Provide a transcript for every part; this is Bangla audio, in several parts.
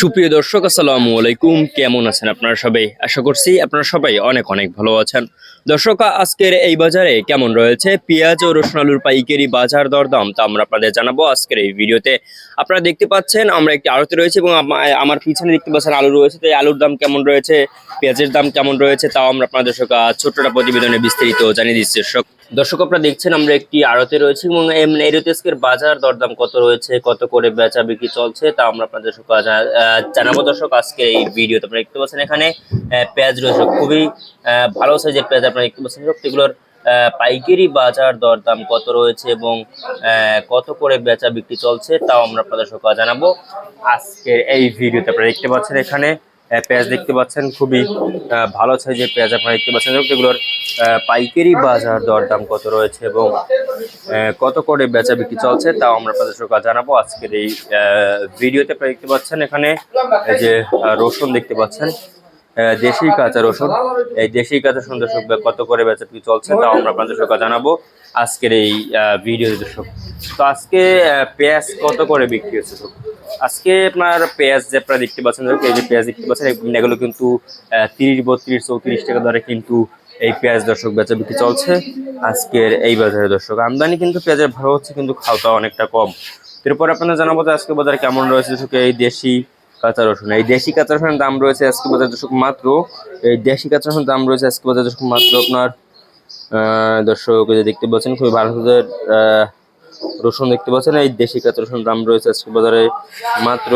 সুপ্রিয় দর্শক, আসসালামু আলাইকুম। কেমন আছেন আপনারা সবাই? আশা করছি আপনারা সবাই অনেক অনেক ভালো আছেন। দর্শক, আজকের এই বাজারে কেমন রয়েছে? পেঁয়াজ ও রসুন আলুর পাইকারি বাজার দরদাম তা আমরা আপনাদের জানাব আজকের এই ভিডিওতে। আপনারা দেখতে পাচ্ছেন, আমরা একটি আড়তে রয়েছে এবং আমার পিছনে দেখতে পাচ্ছেন আলু রয়েছে। তাই আলুর দাম কেমন রয়েছে? পেঁয়াজের দাম কেমন রয়েছে? তাও আমরা আপনাদের ছোট্টটা প্রতিবেদনে বিস্তারিত জানিয়ে দিচ্ছি দর্শক। দর্শক আপনারা দেখছেন আমরা একটি আড়তে রয়েছে এবং আজকের বাজার দরদাম কত রয়েছে কত করে বেচা বিক্রি চলছে তা আমরা আপনাদের জানাব। দর্শক আজকে এই ভিডিওতে আপনারা দেখতে পাচ্ছেন এখানে পেঁয়াজ রয়েছে খুবই ভালো সাইজের পেঁয়াজ আপনারা দেখতে পাচ্ছেন। আহ, পাইকারি বাজার দরদাম কত রয়েছে এবং কত করে বেচা বিক্রি চলছে তাও আমরা আপনাদের সকাল জানাব। আজকে এই ভিডিওতে আপনারা দেখতে পাচ্ছেন এখানে পেঁয়াজ দেখতে পাচ্ছেন খুবই ভালো সাইজের পেঁয়াজ আপনারা দেখতে পাচ্ছেন। এগুলোর পাইকারি বাজার দরদাম কত রয়েছে এবং কত করে বেচা বিক্রি চলছে তাও আমরা আপনাদের সকাল জানাব। আজকের এই ভিডিওতে আপনারা দেখতে পাচ্ছেন এখানে যে রসুন দেখতে পাচ্ছেন। দেশি কাঁচা রসুন। এই দেশি কাঁচা রসুন দর্শক, কত করে বেচা বিক্রি চলছে তাও আমরা আপনাদের সকাল জানাব আজকের এই ভিডিও দর্শক। তো আজকে পেঁয়াজ কত করে বিক্রি হচ্ছে? আজকে আপনার পেঁয়াজ যে আপনারা দেখতে পাচ্ছেন এই যে পেঁয়াজ দেখতে পাচ্ছেন, এগুলো- কিন্তু তিরিশ, বত্রিশ, চৌত্রিশ টাকা দরে কিন্তু এই পেঁয়াজ দর্শক বেচা বিক্রি চলছে। আজকের এই বাজারে দর্শক, আমদানি কিন্তু পেঁয়াজের ভালো হচ্ছে, কিন্তু খাওয়া অনেকটা কম। এরপর আপনাদের জানাব যে আজকে বাজার কেমন রয়েছে দর্শক, এই দেশি কাঁচা রসুন। এই দেশি কাঁচা রসুনের দাম রয়েছে আজকে বাজার দর্শক মাত্র, এই দেশি কাঁচা রসুনের দাম রয়েছে আজকে বাজার দর্শক মাত্র আপনার দর্শক যে দেখতে পাচ্ছেন, খুবই ভালো রসুন দেখতে পাচ্ছেন। এই দেশি কাঁচা রসুনের দাম রয়েছে আজকে বাজারে মাত্র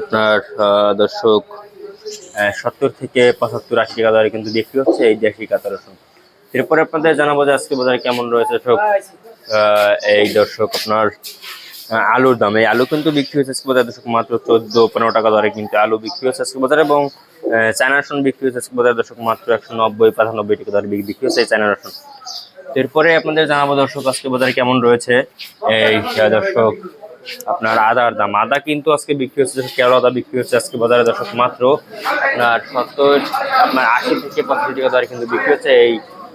আপনার দর্শক সত্তর থেকে পঁচাত্তর আশি টাকা দরে কিন্তু বিক্রি হচ্ছে এই দেশি কাঁচা রসুন। এরপরে আপনাদের জানাব যে আজকে বাজারে কেমন রয়েছে সব এই দর্শক আপনার আলুর দাম। এই আলু কিন্তু বিক্রি হচ্ছে আজকে বাজারে দর্শক মাত্র চোদ্দ, পনেরো টাকা দরে কিন্তু আলু বিক্রি হচ্ছে আজকে বাজারে এবং চায়না রসুন বিক্রি হচ্ছে আজকে বাজারে দর্শক মাত্র একশো নব্বই, পঁচানব্বই টাকা দরে বিক- বিক্রি হচ্ছে এই চায়না রসুন। এরপরে আপনাদের জানাব দর্শক, আজকে বাজারে কেমন রয়েছে এই দর্শক আপনার আদার দাম। আদা কিন্তু আজকে বিক্রি হচ্ছে কেরো আদা বিক্রি হচ্ছে আজকে বাজারে দর্শক মাত্র। আপনার সত্তর, আপনার আশি থেকে পঁচাশি টাকা দরে কিন্তু বিক্রি হচ্ছে এই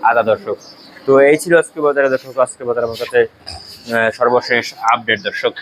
আদা দর্শক। তো এই ছিল আজকে বাজারে দর্শক, আজকে বাজারে আমার কাছে সর্বশেষ আপডেট দর্শক।